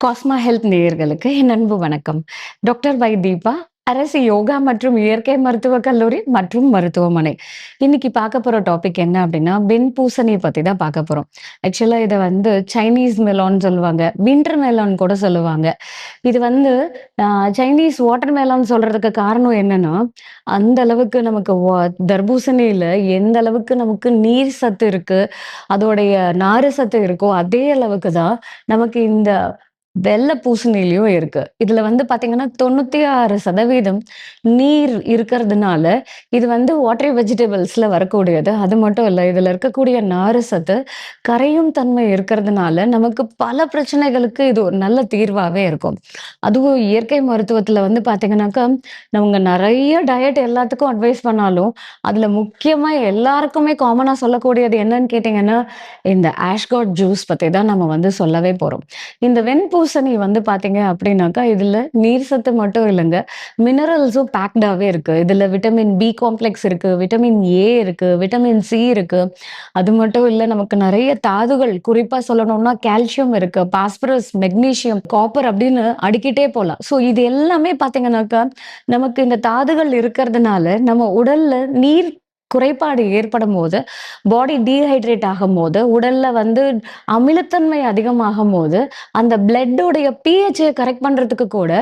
Kasma health நேயர்களுக்கு என் அன்பு வணக்கம். டாக்டர் வை தீபா அரசு யோகா மற்றும் இயற்கை மருத்துவக் கல்லூரி மற்றும் மருத்துவமனை. இன்னைக்கு பார்க்க போற டாபிக் என்ன அப்படின்னா வெண்பூசணி பத்தி தான் பார்க்க போறோம். ஆக்சுவலா இதை வந்து சைனீஸ் மெலான் சொல்லுவாங்க விண்டர் மெலான் கூட சொல்லுவாங்க. இது வந்து ஆஹ், சைனீஸ் வாட்டர் மெலான் சொல்றதுக்கு காரணம் என்னன்னா அந்த அளவுக்கு நமக்கு வா- தர்பூசணியில எந்த அளவுக்கு நமக்கு நீர் சத்து இருக்கு அதோடைய நாறு சத்து இருக்கோ அதே அளவுக்கு தான் நமக்கு இந்த வெள்ளை பூசணிலையும் இருக்கு. இதுல வந்து பாத்தீங்கன்னா தொண்ணூத்தி ஆறு சதவீதம் நீர் இருக்கிறதுனால இது வந்து வாட்டரி வெஜிடபிள்ஸ்ல வரக்கூடியது. அது மட்டும் இல்ல இதுல இருக்கக்கூடிய நாறு சத்து கரையும் தன்மை இருக்கிறதுனால நமக்கு பல பிரச்சனைகளுக்கு இது ஒரு நல்ல தீர்வாவே இருக்கும். அதுவும் இயற்கை மருத்துவத்துல வந்து பாத்தீங்கன்னாக்கா நம்ம நிறைய டயட் எல்லாத்துக்கும் அட்வைஸ் பண்ணாலும் அதுல முக்கியமா எல்லாருக்குமே காமனா சொல்லக்கூடியது என்னன்னு கேட்டீங்கன்னா இந்த ஆஷ்காட் ஜூஸ் பத்தி தான் நம்ம வந்து சொல்லவே போறோம். இந்த வெண்பூசணி வந்து பாத்தீங்க அப்படின்னாக்கா இதுல நீர் சத்து மட்டும் இல்லைங்க. மினரல்ஸும் பேக்டாவே இருக்கு. இதுல விட்டமின் பி காம்ப்ளெக்ஸ் இருக்கு விட்டமின் ஏ இருக்கு விட்டமின் சி இருக்கு. அது மட்டும் இல்ல நமக்கு நிறைய தாதுகள் குறிப்பா சொல்லணும்னா கால்சியம் இருக்கு பாஸ்பரஸ் மெக்னீசியம் காப்பர் அப்படின்னு அடிக்கிட்டே போகலாம் ஸோ இது எல்லாமே பாத்தீங்கன்னாக்கா நமக்கு இந்த தாதுகள் இருக்கிறதுனால நம்ம உடல்ல நீர் குறைபாடு ஏற்படும் போது பாடி டீஹைட்ரேட் ஆகும் போது உடல்ல வந்து அமிலத்தன்மை அதிகமாகும் போது அந்த பிளட்டோடைய பிஹெச்சை கரெக்ட் பண்றதுக்கு கூட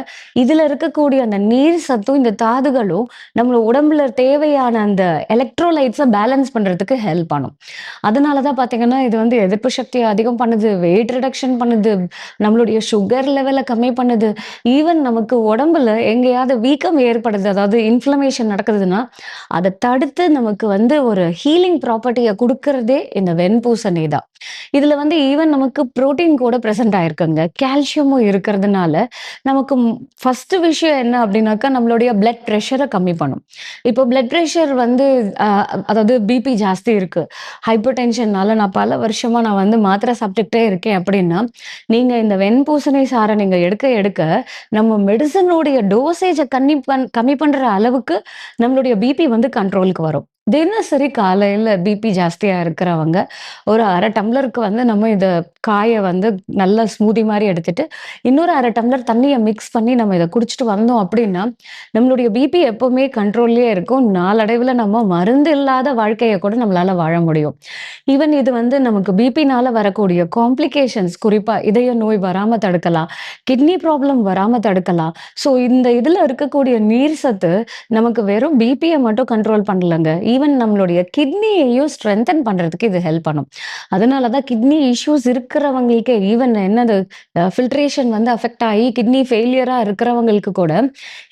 இதுல இருக்கக்கூடிய அந்த நீர் சத்தும் இந்த தாதுகளும் நம்ம உடம்புல தேவையான அந்த எலக்ட்ரோலைட்ஸை பேலன்ஸ் பண்றதுக்கு ஹெல்ப் பண்ணும். அதனாலதான் பாத்தீங்கன்னா இது வந்து எதிர்ப்பு சக்தியை அதிகம் பண்ணுது வெயிட் ரிடக்ஷன் பண்ணுது நம்மளுடைய சுகர் லெவலை கம்மி பண்ணுது. ஈவன் நமக்கு உடம்புல எங்கேயாவது வீக்கம் ஏற்படுது அதாவது இன்ஃப்ளமேஷன் நடக்குதுன்னா அதை தடுத்து நமக்கு வந்து ஒரு ஹீலிங் ப்ராப்பர்ட்டியை கொடுக்கறதே இந்த வெண்பூசணி தான் இதுல வந்து ஈவன் நமக்கு புரோட்டீன் கூட ப்ரெசென்ட் ஆயிருக்குங்க. கால்சியமும் இருக்கிறதுனால நமக்கு ஃபர்ஸ்ட் விஷயம் என்ன அப்படின்னாக்கா நம்மளுடைய பிளட் ப்ரெஷரை கம்மி பண்ணும். இப்போ பிளட் ப்ரெஷர் வந்து அதாவது பிபி ஜாஸ்தி இருக்கு. ஹைப்பர் டென்ஷன்னால நான் பல வருஷமா நான் வந்து மாத்திரை சாப்பிட்டுக்கிட்டே இருக்கேன் அப்படின்னா நீங்க இந்த வெண்பூசணி சாரை நீங்க எடுக்க எடுக்க நம்ம மெடிசனுடைய டோசேஜை கம்மி பண் கம்மி பண்ற அளவுக்கு நம்மளுடைய பிபி வந்து கண்ட்ரோலுக்கு வரும். தினசரி காலையில பிபி ஜாஸ்தியா இருக்கிறவங்க ஒரு அரை டம்ளருக்கு வந்து நம்ம இதை காயை வந்து நல்லா ஸ்மூதி மாதிரி எடுத்துட்டு இன்னொரு அரை டம்ளர் தண்ணியை மிக்ஸ் பண்ணி நம்ம இதை குடிச்சிட்டு வந்தோம் அப்படின்னா நம்மளுடைய பிபி எப்பவுமே கண்ட்ரோல்லே இருக்கும். நாளடைவில் நம்ம மருந்து இல்லாத வாழ்க்கையை கூட நம்மளால வாழ முடியும். ஈவன் இது வந்து நமக்கு பிபினால வரக்கூடிய காம்ப்ளிகேஷன்ஸ் குறிப்பா இதய நோய் வராம தடுக்கலாம் கிட்னி ப்ராப்ளம் வராம தடுக்கலாம். ஸோ இந்த இதுல இருக்கக்கூடிய நீர் சத்து நமக்கு வெறும் பிபியை மட்டும் கண்ட்ரோல் பண்ணலங்க. ஈவன் நம்மளுடைய கிட்னியையும் ஸ்ட்ரென்தன் பண்றதுக்கு இது ஹெல்ப் பண்ணும். அதனால தான் கிட்னி இஷ்யூஸ் இருக்கிறவங்களுக்கு ஈவன் என்னது ஃபில்ட்ரேஷன் வந்து அஃபெக்ட் ஆகி கிட்னி ஃபெயிலியரா இருக்கிறவங்களுக்கு கூட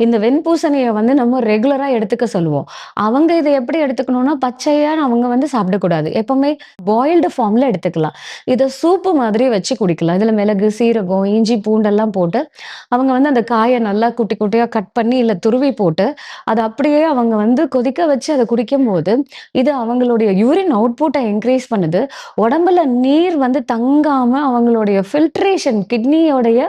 இந்த வெண்பூசணியை வந்து நம்ம ரெகுலரா எடுத்துக்க சொல்லுவோம். அவங்க இதை எப்படி எடுத்துக்கணும்னா பச்சையா அவங்க வந்து சாப்பிடக்கூடாது. எப்பவுமே பாயில்டு ஃபார்ம்ல எடுத்துக்கலாம். இதை சூப்பு மாதிரி வச்சு குடிக்கலாம். இதுல மிளகு சீரகம் இஞ்சி பூண்டெல்லாம் போட்டு அவங்க வந்து அந்த காயை நல்லா குட்டி குட்டியா கட் பண்ணி இல்ல துருவி போட்டு அதை அப்படியே அவங்க வந்து கொதிக்க வச்சு அதை குடிக்கும் போது இது அவங்களுடைய யூரின் அவுட்புட்டை இன்க்ரீஸ் பண்ணுது. உடம்புல நீர் வந்து தங்காம அவங்களுடைய ஃபில்ட்ரேஷன் கிட்னியோடைய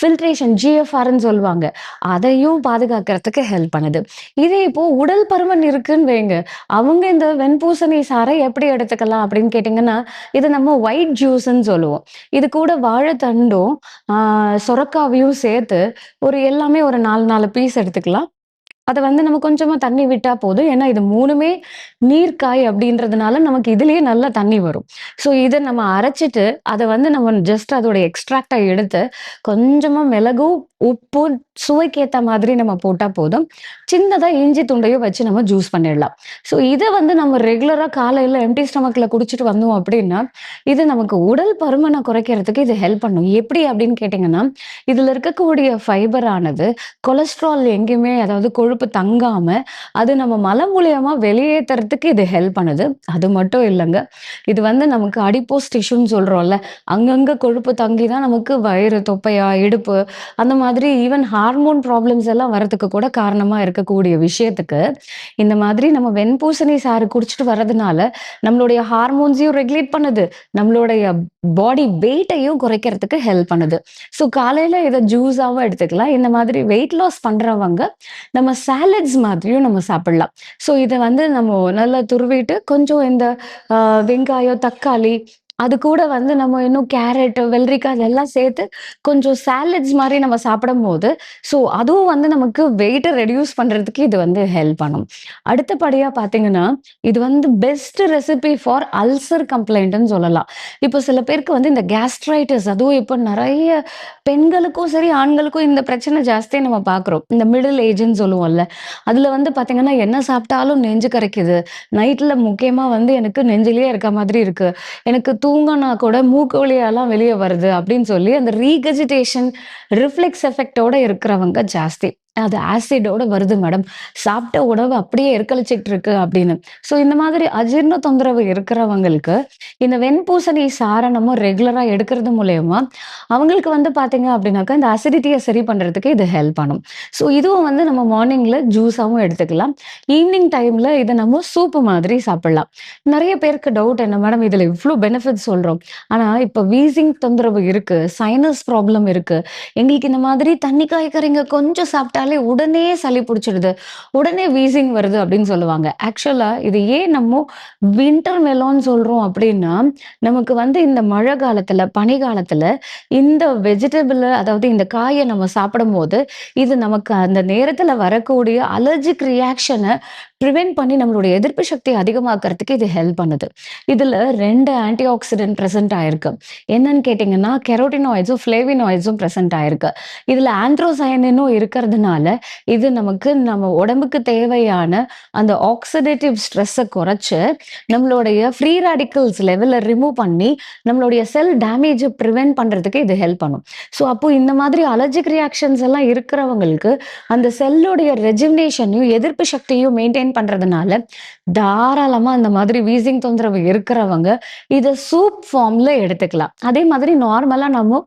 ஃபில்ட்ரேஷன் ஜிஎஃப்ஆர்னு சொல்லுவாங்க. அதையும் பாதுகாக்கிறதுக்கு ஹெல்ப் பண்ணுது. இதே இப்போ உடல் பருமன் இருக்குன்னு வைங்க. அவங்க இந்த வெண்பூசணி சாறை எப்படி எடுத்துக்கலாம் அப்படின்னு கேட்டிங்கன்னா இது நம்ம ஒயிட் ஜூஸ்ன்னு சொல்லுவோம். இது கூட வாழைத்தண்டும் ஆஹ் சொரக்காவையும் சேர்த்து ஒரு எல்லாமே ஒரு நாலு நாலு பீஸ் எடுத்துக்கலாம். அதை வந்து நம்ம கொஞ்சமா தண்ணி விட்டா போதும். ஏன்னா இது மூணுமே நீர்க்காய் அப்படின்றதுனால நமக்கு இதுலயே நல்லா தண்ணி வரும். ஸோ இதை நம்ம அரைச்சிட்டு அதை வந்து நம்ம ஜஸ்ட் அதோட எக்ஸ்ட்ராக்டா எடுத்து கொஞ்சமா மிளகும் உப்பு சுவைக்கேத்த மாதிரி நம்ம போட்டா போதும். சின்னதா இஞ்சி துண்டையும் வச்சு நம்ம ஜூஸ் பண்ணிடலாம். ஸோ இதை வந்து நம்ம ரெகுலரா காலையில எம்டி ஸ்டமக்ல குடிச்சிட்டு வந்தோம் அப்படின்னா இது நமக்கு உடல் பருமனை குறைக்கிறதுக்கு இது ஹெல்ப் பண்ணும். எப்படி அப்படின்னு கேட்டிங்கன்னா இதுல இருக்கக்கூடிய ஃபைபர் ஆனது கொலஸ்ட்ரால் எங்கேயுமே அதாவது கொழுப்பு தங்காம அது நம்ம மலம் மூலியமா வெளியேற்றுறதுக்கு இது ஹெல்ப் பண்ணுது. அது மட்டும் இல்லைங்க. இது வந்து நமக்கு அடிப்போஸ் டிஷ்யூன்னு சொல்றோம்ல. அங்கங்க கொழுப்பு தங்கி தான் நமக்கு வயிறு தொப்பையா இடுப்பு அந்த மாதிரி ஈவன் ஹார்மோன் ப்ராப்ளம்ஸ் எல்லாம் வரதுக்கு கூட காரணமா இருக்கக்கூடிய விஷயத்துக்கு இந்த மாதிரி நம்ம வெண்பூசணி சாறு குடிச்சிட்டு வர்றதுனால நம்மளுடைய ஹார்மோன்ஸையும் ரெகுலேட் பண்ணுது. நம்மளுடைய பாடி வெயிட்டையும் குறைக்கிறதுக்கு ஹெல்ப் பண்ணுது. ஸோ காலையில இதை ஜூஸாவும் எடுத்துக்கலாம். இந்த மாதிரி வெயிட் லாஸ் பண்றவங்க நம்ம சாலட்ஸ் மாதிரியும் நம்ம சாப்பிடலாம். ஸோ இதை வந்து நம்ம நல்லா துருவிட்டு கொஞ்சம் இந்த ஆஹ், வெங்காயம் தக்காளி அது கூட வந்து நம்ம இன்னும் கேரட், வெள்ளரிக்காய் இதெல்லாம் சேர்த்து கொஞ்சம் சாலட்ஸ் மாதிரி நம்ம சாப்பிடும் போது ஸோ அதுவும் வந்து நமக்கு வெயிட்ட ரெடியூஸ் பண்றதுக்கு இது வந்து ஹெல்ப் பண்ணும். அடுத்தபடியா பார்த்தீங்கன்னா, இது வந்து பெஸ்ட் ரெசிபி ஃபார் அல்சர் கம்ப்ளைண்ட்ன்னு சொல்லலாம். இப்போ சில பேருக்கு வந்து இந்த கேஸ்ட்ரைட்டிஸ் அதுவும் இப்போ நிறைய பெண்களுக்கும் சரி, ஆண்களுக்கும் இந்த பிரச்சனை ஜாஸ்தியாக நம்ம பார்க்குறோம். இந்த மிடில் ஏஜ்ன்னு சொல்லுவோம்ல. அதுல வந்து பார்த்தீங்கன்னா, என்ன சாப்பிட்டாலும் நெஞ்சு கரைக்குது. நைட்ல முக்கியமா வந்து எனக்கு நெஞ்சிலேயே இருக்க மாதிரி இருக்கு. எனக்கு தூங்கினா கூட மூக்கு வழியாலாம் வெளியே வருது அப்படின்னு சொல்லி அந்த ரீகஜிடேஷன், ரிஃப்ளெக்ஸ் எஃபெக்டோட இருக்கிறவங்க ஜாஸ்தி. அது ஆசிடோட வருது மேடம். சாப்பிட்ட உணவு அப்படியே எருக்களிச்சிட்டு இருக்கு அப்படின்னு. ஸோ இந்த மாதிரி அஜீரண தொந்தரவு இருக்கிறவங்களுக்கு, இந்த வெண்பூசணி சாரை நம்ம ரெகுலரா எடுக்கிறது மூலியமா, அவங்களுக்கு வந்து பாத்தீங்க அப்படின்னாக்கா, இந்த அசிடிட்டியை சரி பண்றதுக்கு இது ஹெல்ப் பண்ணும். ஸோ இதுவும் வந்து நம்ம மார்னிங்ல ஜூஸாவும் எடுத்துக்கலாம். ஈவினிங் டைம்ல இத நம்ம சூப் மாதிரி சாப்பிடலாம். நிறைய பேருக்கு டவுட் என்ன மேடம் இதுல இவ்ளோ பெனிஃபிட்ஸ் சொல்றோம். ஆனா இப்ப வீசிங் தொந்தரவு இருக்கு, சைனஸ் ப்ராப்ளம் இருக்கு. எங்களுக்கு இந்த மாதிரி தண்ணி காய்கறிங்க கொஞ்சம் சாப்பிட்டா சாப்பிட்டாலே உடனே சளி புடிச்சிடுது. உடனே வீசிங் வருது அப்படின்னு சொல்லுவாங்க. ஆக்சுவலா இது ஏன் நம்ம வின்டர் மெலோன் சொல்றோம் அப்படின்னா, நமக்கு வந்து இந்த மழை காலத்துல, பனி காலத்துல இந்த வெஜிடபிள் அதாவது இந்த காயை நம்ம சாப்பிடும் போது இது நமக்கு அந்த நேரத்துல வரக்கூடிய அலர்ஜிக் ரியாக்ஷனை ப்ரிவென்ட் பண்ணி நம்மளுடைய எதிர்ப்பு சக்தியை அதிகமாக்குறதுக்கு இது ஹெல்ப் பண்ணுது. இதுல ரெண்டு ஆன்டி ஆக்சிடென்ட் பிரசன்ட் ஆயிருக்கு. என்னன்னு கேட்டீங்கன்னா, கெரோட்டினாய்ட்ஸும், ஃப்ளேவினாய்ட்ஸும் பிரசன்ட் ஆயிருக்கு. இதுல ஆந்த்ரோசயனும் இருக்கிறதுனால, இது நமக்கு நம்ம உடம்புக்கு தேவையான அந்த ஆக்சிடேட்டிவ் ஸ்ட்ரெஸ்ஸை குறைச்சு, நம்மளுடைய ஃப்ரீ ரேடிக்கல்ஸ் லெவல ரிமூவ் பண்ணி, நம்மளுடைய செல் டேமேஜ ப்ரிவென்ட் பண்றதுக்கு இது ஹெல்ப் பண்ணும். ஸோ அப்போ இந்த மாதிரி அலர்ஜிக் ரியாக்ஷன்ஸ் எல்லாம் இருக்கிறவங்களுக்கு, அந்த செல்லுடைய ரெஜிமினேஷனையும் எதிர்ப்பு சக்தியும் மெயின்டெயின் பண்றதுனால, தாராளமா அந்த மாதிரி வீசிங் தொந்தரவு இருக்கிறவங்க, இத சூப் ஃபார்ம்ல எடுத்துக்கலாம். அதே மாதிரி நார்மலா நம்ம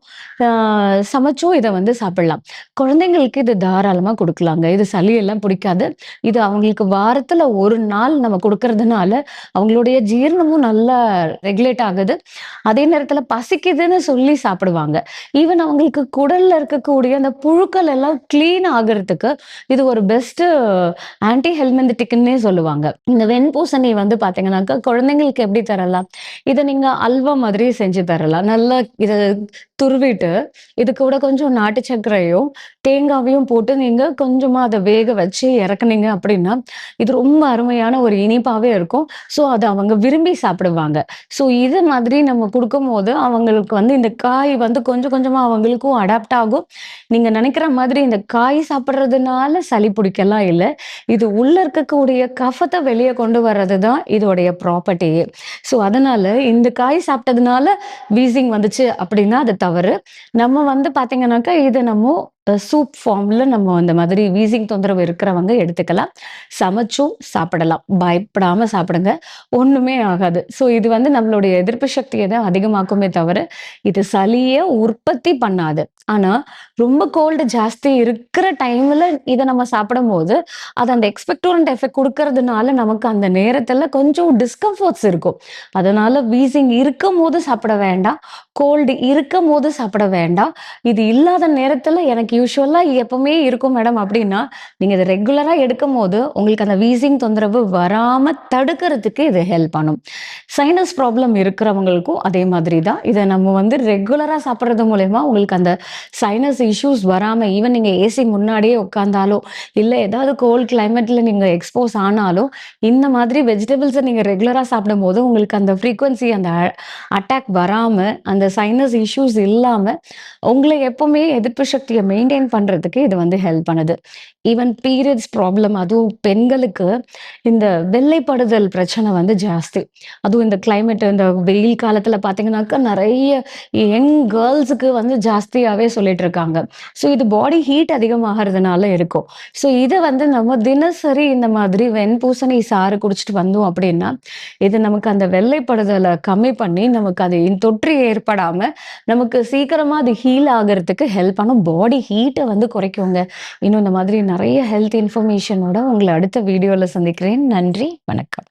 சமைச்சும் இதை வந்து சாப்பிடலாம். குழந்தைங்களுக்கு இது தாராளமா கொடுக்கலாங்க இது சளி எல்லாம் பிடிக்காது. இது அவங்களுக்கு வாரத்துல ஒரு நாள் நம்ம கொடுக்கறதுனால அவங்களுடைய ஜீரணமும் நல்லா ரெகுலேட் ஆகுது. அதே நேரத்துல பசிக்குதுன்னு சொல்லி சாப்பிடுவாங்க. ஈவன் அவங்களுக்கு குடல்ல இருக்கக்கூடிய அந்த புழுக்கள் எல்லாம் கிளீன் ஆகுறதுக்கு, இது ஒரு பெஸ்ட் ஆன்டி இருக்குன்னே சொல்லுவாங்க. இந்த வெண்பூசணி வந்து பாத்தீங்கன்னாக்கா குழந்தைங்களுக்கு எப்படி தரலாம்? இத நீங்க அல்வா மாதிரி செஞ்சு தரலாம். நல்லா இத துருவிட்டு, இது கூட கொஞ்சம் நாட்டு சர்க்கரையும், தேங்காவையும் போட்டு நீங்க கொஞ்சமா அத வேக வச்சு இறக்குனீங்க அப்படின்னா, இது ரொம்ப அருமையான ஒரு இனிப்பாவே இருக்கும். ஸோ அத அவங்க விரும்பி சாப்பிடுவாங்க. ஸோ இது மாதிரி நம்ம குடுக்கும்போது, அவங்களுக்கு வந்து இந்த காய் வந்து கொஞ்சம் கொஞ்சமா அவங்களுக்கும் அடாப்ட் ஆகும். நீங்க நினைக்கிற மாதிரி இந்த காய் சாப்பிடுறதுனால சளி பிடிக்கலாம் இல்ல. இது உள்ள இருக்கக்கூடிய கஃபத்த வெளிய கொண்டு வர்றது தான் இதோடைய ப்ராப்பர்ட்டியே. ஸோ அதனால இந்த காய் சாப்பிட்டதுனால வீசிங் வந்துச்சு அப்படின்னா அதை தவறு. நம்ம வந்து பார்த்தீங்கன்னாக்கா, இது நம்ம சூப் ஃபார்ம்ல நம்ம அந்த மாதிரி வீசிங் தொந்தரவு இருக்கிறவங்க எடுத்துக்கலாம். சமைச்சும் சாப்பிடலாம். பயப்படாம சாப்பிடுங்க. ஒண்ணுமே ஆகாது. ஸோ இது வந்து நம்மளுடைய எதிர்ப்பு சக்தியை தான் அதிகமாக்குமே தவிர, இது சளிய உற்பத்தி பண்ணாது. ஆனா, ரொம்ப கோல்டு ஜாஸ்தி இருக்கிற டைம்ல இதை நம்ம சாப்பிடும் போது அது அந்த எக்ஸ்பெக்டோரண்ட் எஃபெக்ட் கொடுக்கறதுனால நமக்கு அந்த நேரத்துல கொஞ்சம் டிஸ்கம்ஃபோர்ட்ஸ் இருக்கும். அதனால வீசிங் இருக்கும் போது சாப்பிட வேண்டாம். கோல்டு இருக்கும்போது சாப்பிட வேண்டாம். இது இல்லாத நேரத்துல எனக்கு யூஸ்வலாக எப்பவுமே இருக்கும் மேடம் அப்படின்னா, நீங்க ரெகுலராக ரெகுலரா எடுக்கும்போது, உங்களுக்கு அந்த வீசிங் தொந்தரவு வராம தடுக்கிறதுக்கு இது ஹெல்ப் பண்ணும். சைனஸ் ப்ராப்ளம் இருக்கிறவங்களுக்கும் அதே மாதிரி தான். இதை நம்ம வந்து ரெகுலரா சாப்பிட்றது மூலயமா உங்களுக்கு அந்த சைனஸ் இஷ்யூஸ் வராம ஈவன் நீங்கள் ஏசி முன்னாடியே உட்காந்தாலோ இல்லை ஏதாவது கோல்ட் கிளைமேட்ல நீங்க எக்ஸ்போஸ் ஆனாலும், இந்த மாதிரி வெஜிடபிள்ஸை நீங்கள் ரெகுலராக சாப்பிடும்போது, உங்களுக்கு அந்த ஃப்ரீக்குவன்சி அந்த அட்டாக் வராம, அந்த சைனஸ் இஷ்யூஸ் இல்லாமல் உங்களை எப்பவுமே எதிர்ப்பு சக்திய மெயின்டைன் பண்ணுறதுக்கு இது வந்து ஹெல்ப் பண்ணுது. ஈவன் பீரியட்ஸ் ப்ராப்ளம் அதுவும் பெண்களுக்கு இந்த வெள்ளைப்படுதல் பிரச்சனை வந்து ஜாஸ்தி. அதுவும் இந்த கிளைமேட் இந்த வெயில் காலத்துல பார்த்தீங்கன்னாக்கா, நிறைய யங் கேர்ள்ஸுக்கு வந்து ஜாஸ்தியாவே சொல்லிட்டு இருக்காங்க. ஸோ இது பாடி ஹீட் அதிகமாகிறதுனால இருக்கும். ஸோ இத வந்து நம்ம தினசரி இந்த மாதிரி வெண்பூசணி சாறு குடிச்சிட்டு வந்தோம் அப்படின்னா, இது நமக்கு அந்த வெள்ளைப்படுதலை கம்மி பண்ணி, நமக்கு அது தொற்று ஏற்படாம, நமக்கு சீக்கிரமா அது ஹீல் ஆகிறதுக்கு ஹெல்ப் பண்ணும். பாடி ஹீட் ஹீட்டை வந்து குறைக்குங்க. இன்னும் இந்த மாதிரி நிறைய ஹெல்த் இன்ஃபர்மேஷனோட உங்களை அடுத்த வீடியோவில் சந்திக்கிறேன். நன்றி, வணக்கம்.